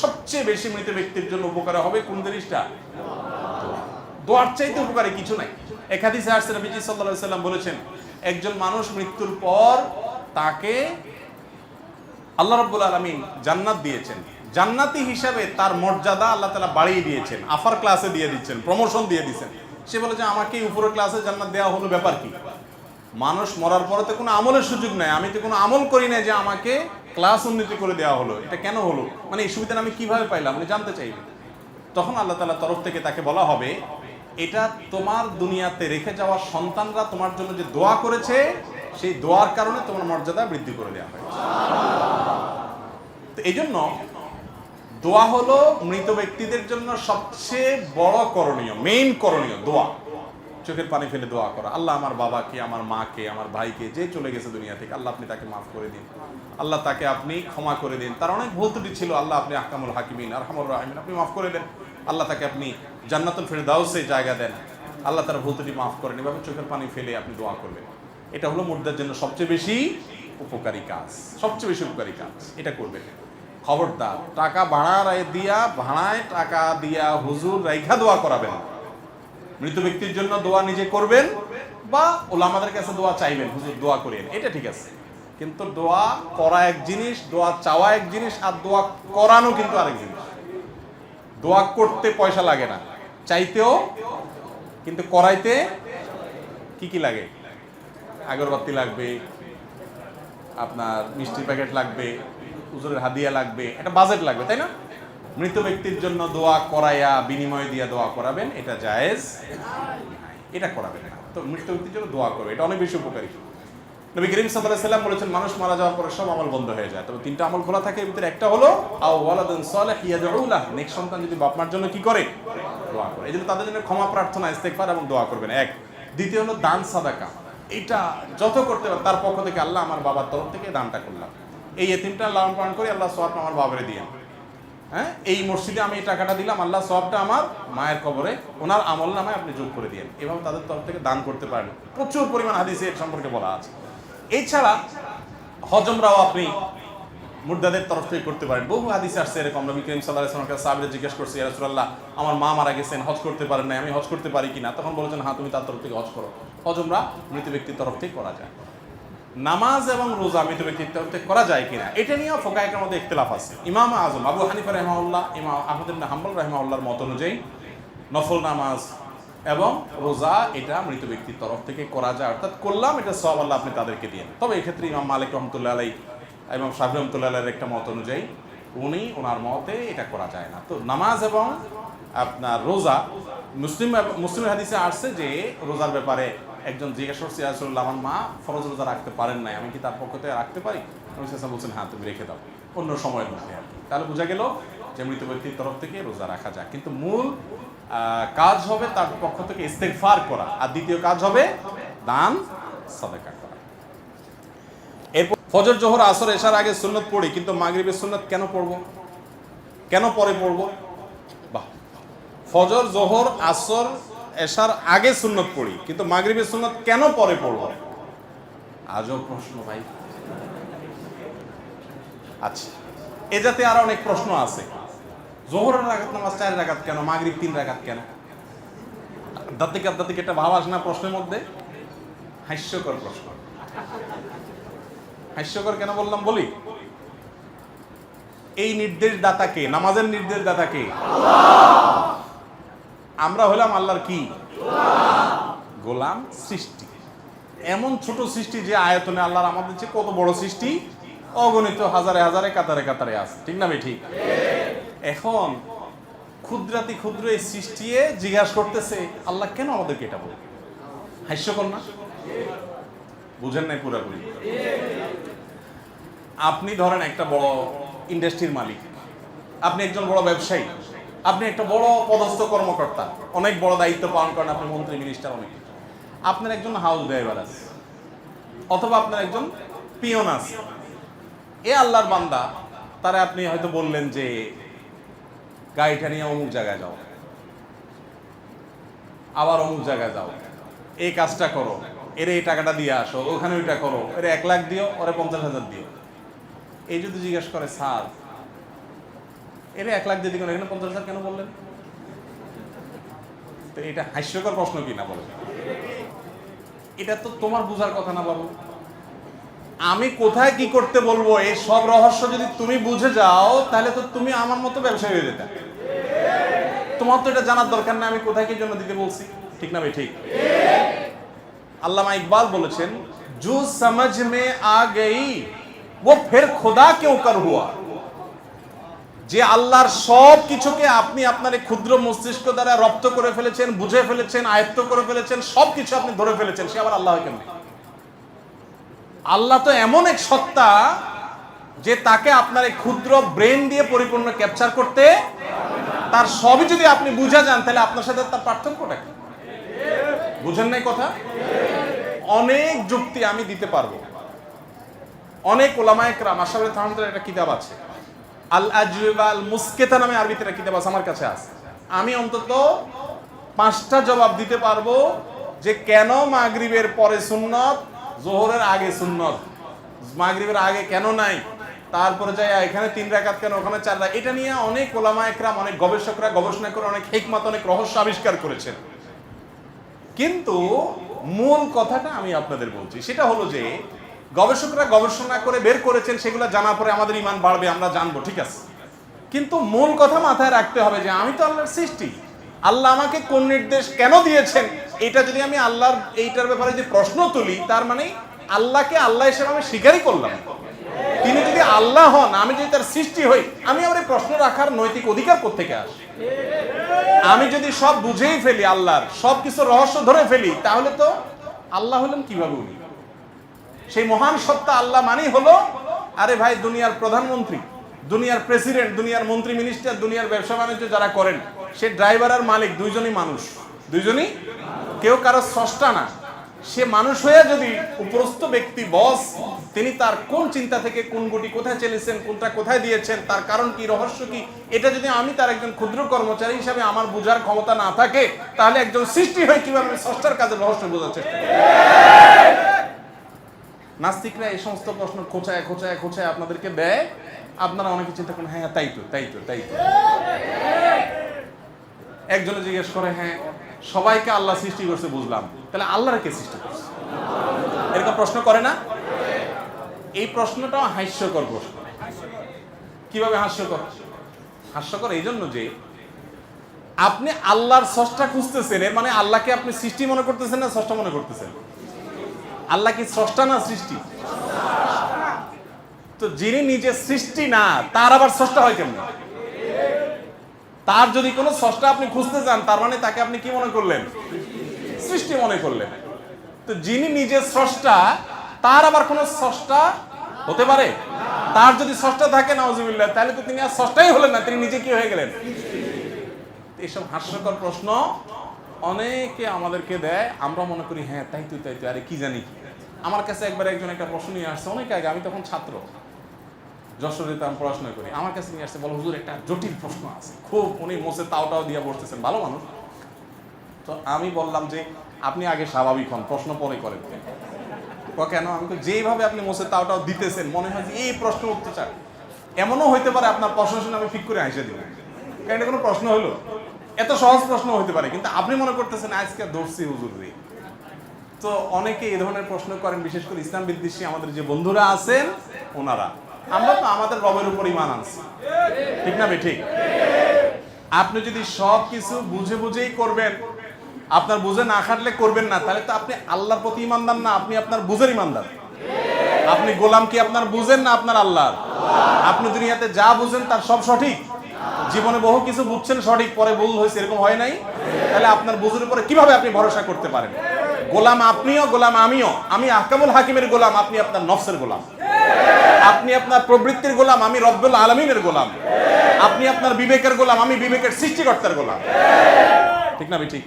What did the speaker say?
সবচেয়ে বেশি মৃত ব্যক্তির জন্য উপকার হবে কোন জিনিসটা? দোয়ার চাইতে উপকারে কিছু নাই। একাদিসে আসছে, নবীজি সাল্লাল্লাহু সাল্লাম বলেছেন, একজন মানুষ মৃত্যুর পর তাকে আল্লাহ রাব্বুল আলামিন জান্নাত দিয়েছেন। জান্নাতি হিসাবে তার মর্যাদা আল্লাহ তালা বাড়িয়ে দিয়েছেন আফার ক্লাসে দিয়ে দিচ্ছেন প্রমোশন দিয়ে দিচ্ছেন। সে বলে যে, আমাকে উপরের ক্লাসে জান্নাত দেওয়া হলো ব্যাপার কি? মানুষ মরার পরে তো কোনো আমলের সুযোগ নাই। আমি তো কোনো আমল করি না যে আমাকে ক্লাস উন্নতি করে দেওয়া হলো। এটা কেন হলো? মানে এই সুবিধাটা আমি কীভাবে পাইলাম? আমি জানতে চাইবেন তখন আল্লাহ তাআলার তরফ থেকে তাকে বলা হবে, এটা তোমার দুনিয়াতে রেখে যাওয়া সন্তানরা তোমার জন্য যে দোয়া করেছে, সেই দোয়ার কারণে তোমার মর্যাদা বৃদ্ধি করে দেওয়া হয়েছে। তো এই জন্য দোয়া হলো মৃত ব্যক্তিদের জন্য সবচেয়ে বড় করণীয় মেইন করণীয় দোয়া। চোখের পানি ফেলে দোয়া করা। আল্লাহ আমার বাবাকে, আমার মাকে, আমার ভাইকে, যে চলে গেছে দুনিয়া থেকে, আল্লাহ আপনি তাকে মাফ করে দিন। আল্লাহ তাকে আপনি ক্ষমা করে দিন। তার অনেক ভুল ত্রুটি ছিল, আল্লাহ আপনি আহকামুল হাকিমিন, আরহামুর রাহিমিন, আপনি মাফ করে দেন। আল্লাহ তাকে আপনি জান্নাতুল ফেরদাউসে জায়গা দেন। আল্লাহ তার ভুল ত্রুটি মাফ করেন। এভাবে চোখের পানি ফেলে আপনি দোয়া করবেন। এটা হলো মুর্দার জন্য সবচেয়ে বেশি উপকারী কাজ। সবচেয়ে বেশি উপকারী কাজ। এটা করবেন। খবরদার, টাকা ভাড়া দিয়া, ভাড়ায় টাকা দিয়া হুজুর রাইখা দোয়া করাবেন। না। মৃত ব্যক্তির জন্য দোয়া নিজে করবেন বা ওলামাদের কাছে দোয়া চাইবেন। হুজুর, দোয়া করেন এটা ঠিক আছে। কিন্তু দোয়া করা এক জিনিস, দোয়া চাওয়া এক জিনিস, আর দোয়া করানো কিন্তু আরেক জিনিস। দোয়া করতে পয়সা লাগে না। চাইতেও, কিন্তু করাইতে কি কি লাগে? আগরবাতি লাগবে, আপনার মিষ্টির প্যাকেট লাগবে, হুজুরের হাদিয়া লাগবে, একটা বাজেট লাগবে, তাই না? মৃত ব্যক্তির জন্য দোয়া করাইয়া, বিনিময় দিয়ে দোয়া করাবেন, এটা জায়েজ। এটা করাবেন তো মৃত ব্যক্তির জন্য দোয়া করবে, এটা অনেক বেশি উপকারী। নবী করিম সাল্লাম বলেছেন, মানুষ মারা যাওয়ার পরে সব আমল বন্ধ হয়ে যায়। তবে তিনটা আমল খোলা থাকে, এর একটা হলো, আও ওয়ালাদুন সালিহ ইয়াদউ লাহ নেক্সট সন্তান যদি বাপ মার জন্য কি করে? দোয়া করে। এই জন্য তাদের জন্য ক্ষমা প্রার্থনা, ইস্তেগফার এবং দোয়া করবেন। এক। দ্বিতীয় হলো, দান সাদাকা। এটা যত করতে পারে, তার পক্ষ থেকে আল্লাহ আমার বাবার তরফ থেকে দানটা করলাম। এই এতিমটা লালন পালন করে আল্লাহ সওয়াব আমার বাবারে দিয়ে হ্যাঁ? এই মসজিদে আমি এই টাকাটা দিলাম, আল্লাহ সবটা আমার মায়ের কবরে, ওনার আমল নামায় আপনি যোগ করে দিয়েন। এভাবে তাদের তরফ থেকে দান করতে পারেন। প্রচুর পরিমাণ হাদিসে এর সম্পর্কে বলা আছে। এছাড়া হজমরাও আপনি মুর্দাদের তরফ থেকে করতে পারেন। বহু হাদিস আসছে এরকম। নবী করিম সাল্লাহ আসলামকে জিজ্ঞেস করছে, ইয়া রাসূলুল্লাহ, আমার মা মারা গেছেন, হজ করতে পারেন না আমি হজ করতে পারি কিনা? তখন বলেছেন হ্যাঁ তুমি তার তরফ থেকে হজ করো। হজমরা মৃত ব্যক্তির তরফ থেকে করা যায়। নামাজ এবং রোজা মৃত ব্যক্তির তরফ করা যায় কিনা? এটা নিয়েও ফোকায়কের মধ্যে ইখতলাফ আছে। ইমাম আজম, আবু হানিফা রহমাউল্লাহ ইমাম আহমদ হাম্বল রহমাউল্লাহর মত অনুযায়ী নফল নামাজ এবং রোজা এটা মৃত ব্যক্তির তরফ থেকে করা যায়। অর্থাৎ করলাম, এটা সব আল্লাহ আপনি তাদেরকে দিন। তবে এক্ষেত্রে ইমাম মালিক রহমতুল্লাহ আলাই এবং শাহি রহমতুল্লাহ আলাইয়ের একটা মত অনুযায়ী উনি ওনার মতে এটা করা যায় না। তো নামাজ এবং আপনার রোজা, মুসলিম মুসলিম হাদিসে আসছে যে রোজার ব্যাপারে একজন জিজ্ঞাসা করছে আসলে আমার মা ফরজ রোজা রাখতে পারেন নাই, আমি কি তার পক্ষ থেকে রাখতে পারি? সাল্লাল্লাহু বলছেন হ্যাঁ তুমি রেখে দাও। অন্য সময়ের মধ্যে আর তাহলে বোঝা গেল যে মৃত ব্যক্তির তরফ থেকে রোজা রাখা যায়। কিন্তু মূল কাজ হবে তার পক্ষ থেকে ইস্তেগফার করা। আর দ্বিতীয় কাজ হবে দান, সাদাকা করা। এরপর ফজর, জোহর, আসর এসার আগে সুন্নত পড়ি, কিন্তু মাগরিবের সুন্নত কেন পড়ব? কেন পরে পড়ব? বাহ! ফজর, জোহর, আসর এসার আগে সুন্নত পড়ি কিন্তু মাগরিবের সুন্নত কেন পরে পড়ব? আজও প্রশ্ন ভাই। আচ্ছা এ যাতে আরও অনেক প্রশ্ন আছে। জোহরের রাগাত নামাজ চার রাগাত কেন মাগরিব তিন রাগাত কেন? দাতিক দাতিক একটা ভাব আসে না প্রশ্নের মধ্যে? হাস্যকর প্রশ্ন। হাস্যকর কেন বললাম বলি? এই নির্দেশ দাতাকে নামাজের নির্দেশ দাতাকে আমরা হলাম আল্লাহর কি? গোলাম সৃষ্টি। এমন ছোট সৃষ্টি যে আয়তনে আল্লাহর আমাদের চেয়ে কত বড় সৃষ্টি? অগণিত হাজারে হাজারে, কাতারে কাতারে আছে। ঠিক না ঠিক? এখন ক্ষুদ্রাতি ক্ষুদ্র এই সৃষ্টিয়ে জিজ্ঞাসা করতেছে, আল্লাহ কেন আমাদেরকে এটা বলে? হাস্যকর না? বুঝেন নাই পুরাপুরি? আপনি ধরেন একটা বড় ইন্ডাস্ট্রির মালিক। আপনি একজন বড় ব্যবসায়ী। আপনি একটা বড় পদস্থ কর্মকর্তা। অনেক বড় দায়িত্ব পালন করেন আপনি মন্ত্রী মিনিস্টার অনেক। আপনার একজন হাউস ড্রাইভার আছে, অথবা আপনার একজন পিয়ন আছে। এ আল্লাহর বান্দা, তারা আপনি হয়তো বললেন যে, গাড়িটা নিয়ে অমুক জায়গায় যাও। আবার অমুক জায়গায় যাও। এই কাজটা করো, এর এই টাকাটা দিয়ে আসো, ওখানে ওইটা করো, এর এক লাখ দিও, ওরে পঞ্চাশ হাজার দিও। এই যদি জিজ্ঞেস করে, স্যার এটা এক লাখ দিয়ে দিবেন, এখানে পঞ্চাশ হাজার কেন বললেন? তো এটা হাস্যকর প্রশ্ন কি না বলে এটা তো তোমার বোঝার কথা না বাবু। আমি কোথায় কি করতে বলব, এই সব রহস্য যদি তুমি বুঝে যাও, তাহলে তো তুমি আমার মতো ব্যবসায়ী হয়ে যেতে। তোমার তো এটা জানার দরকার না, আমি কোথায় কি জন্য দিতে বলছি। ঠিক না ভাই, ঠিক? আল্লামা ইকবাল বলেছেন, জু সমাজ মে আ গই ও ফের খোদা কেউ কার হুয়া। যে আল্লাহর সব কিছুকে আপনি আপনার এই ক্ষুদ্র মস্তিষ্ক দ্বারা রপ্ত করে ফেলেছেন, বুঝে ফেলেছেন, আয়ত্ত করে ফেলেছেন সব কিছু আপনি ধরে ফেলেছেন, সে আবার আল্লাহ কেমনি আল্লাহ তো এমন এক সত্তা যে তাকে আপনার এই ক্ষুদ্র ব্রেন দিয়ে পরিপূর্ণ ক্যাপচার করতে তার সবই যদি আপনি বুঝে যান, তাহলে আপনার সাথে তার পার্থক্যটা কি? বুঝেন নাই কথা? অনেক যুক্তি আমি দিতে পারব। অনেক ওলামায় ক্রাম আশাফুল থামদের একটা কিতাব আছে। আল আজওয়াব আল মুসকেতা নামে আরবিতে একটা কিতাব আছে, আমার কাছে আছে। আমি অন্তত পাঁচটা জবাব দিতে পারব যে কেন মাগরিবের পরে সুন্নত, জোহরের আগে সুন্নত? মাগরিবের আগে কেন নাই? তারপরে যাই এখানে তিন রাকাত কেন, ওখানে চার রাকাত? এটা নিয়ে অনেক ওলামা একরাম, অনেক গবেষকরা গবেষণা করে, অনেক হিকমত, অনেক রহস্য আবিষ্কার করেছেন। কিন্তু মূল কথাটা আমি আপনাদের বলছি, সেটা হলো যে গবেষকরা গবেষণা করে বের করেছেন, সেগুলো জানার পরে আমাদের ইমান বাড়বে, আমরা জানব, ঠিক আছে? কিন্তু মূল কথা মাথায় রাখতে হবে যে, আমি তো আল্লাহর সৃষ্টি। আল্লাহ আমাকে কোন নির্দেশ কেন দিয়েছেন? এটা যদি আমি আল্লাহর এইটার ব্যাপারে যে প্রশ্ন তুলি, তার মানে আল্লাহকে আল্লাহ হিসেবে আমি স্বীকারই করলাম। তিনি যদি আল্লাহ হন, আমি যদি তার সৃষ্টি হই, আমি আমার প্রশ্ন রাখার নৈতিক অধিকার কোথেকে আসে? আমি যদি সব বুঝেই ফেলি আল্লাহর সব কিছু রহস্য ধরে ফেলি, তাহলে তো আল্লাহ হলেন কীভাবে উনি? সেই মহান সত্তা আল্লাহ মানেই হলো, আরে ভাই, দুনিয়ার প্রধানমন্ত্রী, দুনিয়ার প্রেসিডেন্ট দুনিয়ার মন্ত্রী মিনিস্টার দুনিয়ার ব্যবসা বাণিজ্য যারা করেন, সে ড্রাইভার আর মালিক দুইজনই মানুষ। দুইজনই? কেউ কারও স্রষ্টা না। সে মানুষ হয়ে যদি উপরস্থ ব্যক্তি বস তিনি তার কোন চিন্তা থেকে কোন গুটি কোথায় চলেছেন, কোনটা কোথায় দিয়েছেন, তার কারণ কি, রহস্য কি, এটা যদি আমি তার একজন ক্ষুদ্র কর্মচারী হিসাবে আমার বোঝার ক্ষমতা না থাকে, তাহলে একজন সৃষ্টি হয়ে কীভাবে স্রষ্টার কাজে রহস্য বোঝার চেষ্টা নাস্তিকরা এই সমস্ত প্রশ্ন খোঁচায় খোঁচায় খোঁচায় আপনাদেরকে দেয়। আপনারা অনেকে চিন্তা করেন হ্যাঁ তাই তো তাই তো তাই তো। একজনে জিজ্ঞেস করে হ্যাঁ সবাইকে আল্লাহ সৃষ্টি করছে, বুঝলাম। তাহলে আল্লাহর কে সৃষ্টি করছে? এরকম প্রশ্ন করে না? এই প্রশ্নটাও হাস্যকর প্রশ্ন। কীভাবে হাস্যকর? হাস্যকর এই জন্য যে, আপনি আল্লাহর স্রষ্টা খুঁজতেছেন, এর মানে আল্লাহকে আপনি সৃষ্টি মনে করতেছেন না স্রষ্টা মনে করতেছেন? আল্লাহ কি স্রষ্টা না সৃষ্টি? তো যিনি নিজে সৃষ্টি না, তার আবার স্রষ্টা হয় কেমন? তার যদি কোনো স্রষ্টা আপনি খুঁজতে চান তার মানে তাকে আপনি কি মনে করলেন? সৃষ্টি মনে করলেন। তো যিনি নিজে স্রষ্টা, তার আবার কোনো স্রষ্টা হতে পারে? তার যদি স্রষ্টা থাকে নওয়াজুবিল্লাহ তাহলে তো তিনি আর স্রষ্টাই হলেন না, তিনি নিজে কি হয়ে গেলেন? এইসব হাস্যকর প্রশ্ন অনেকে আমাদেরকে দেয়, আমরা মনে করি হ্যাঁ তাই তো তাই তো, আরে কি জানি। আমার কাছে একবার একজন একটা প্রশ্ন নিয়ে আসছে, অনেক আগে, আমি তখন ছাত্র। যশোরে তো আমি পড়াশোনা করি। আমার কাছে নিয়ে আসছে, বলো হুজুর, একটা জটিল প্রশ্ন আছে। খুব উনি মোসে তাওটাও দিয়ে বসতেছেন ভালো মানুষ। তো আমি বললাম যে, আপনি আগে স্বাভাবিক হন, প্রশ্ন পরে করেন। ও কেন? আমি যেইভাবে আপনি মোসে তাওটাও দিতেছেন, মনে হয় যে এই প্রশ্ন উঠতে চান। এমনও হইতে পারে আপনার প্রশ্ন শুনে আমি ঠিক করে হাসে কারণ এটা কোনো প্রশ্ন হলো এত সহজ প্রশ্ন হতে পারে, কিন্তু আপনি মনে করতেছেন আজকে দর্শি হুজুর রে তো অনেকে এই ধরনের প্রশ্ন করেন, বিশেষ করে ইসলাম বিদ্বেষী আমাদের যে বন্ধুরা আছেন, ওনারা। আমরা তো আমাদের রবের উপর ইমান আনছি। ঠিক না ঠিক? আপনি যদি সব কিছু বুঝে বুঝেই করবেন, আপনার বুঝে না খাটলে করবেন না, তাহলে তো আপনি আল্লাহর প্রতি ইমানদার না, আপনি আপনার বুঝের ইমানদার আপনি গোলাম কি আপনার বুঝেন না আপনার আল্লাহর? আপনি দুনিয়াতে যা বুঝেন তার সব সঠিক। জীবনে বহু কিছু বুঝছেন, সঠিক পরে ভুল হয়েছে, এরকম হয় নাই। তাহলে আপনার বুঝুর উপরে কীভাবে আপনি ভরসা করতে পারেন? গোলাম আপনিও, গোলাম আমিও। আমি আকামুল হাকিমের গোলাম, আপনি আপনার নফসের গোলাম। আপনি আপনার প্রবৃত্তির গোলাম, আমি রব্বুল আলমিনের গোলাম। আপনি আপনার বিবেকের গোলাম, আমি বিবেকের সৃষ্টিকর্তার গোলাম। ঠিক না, ভাই? ঠিক।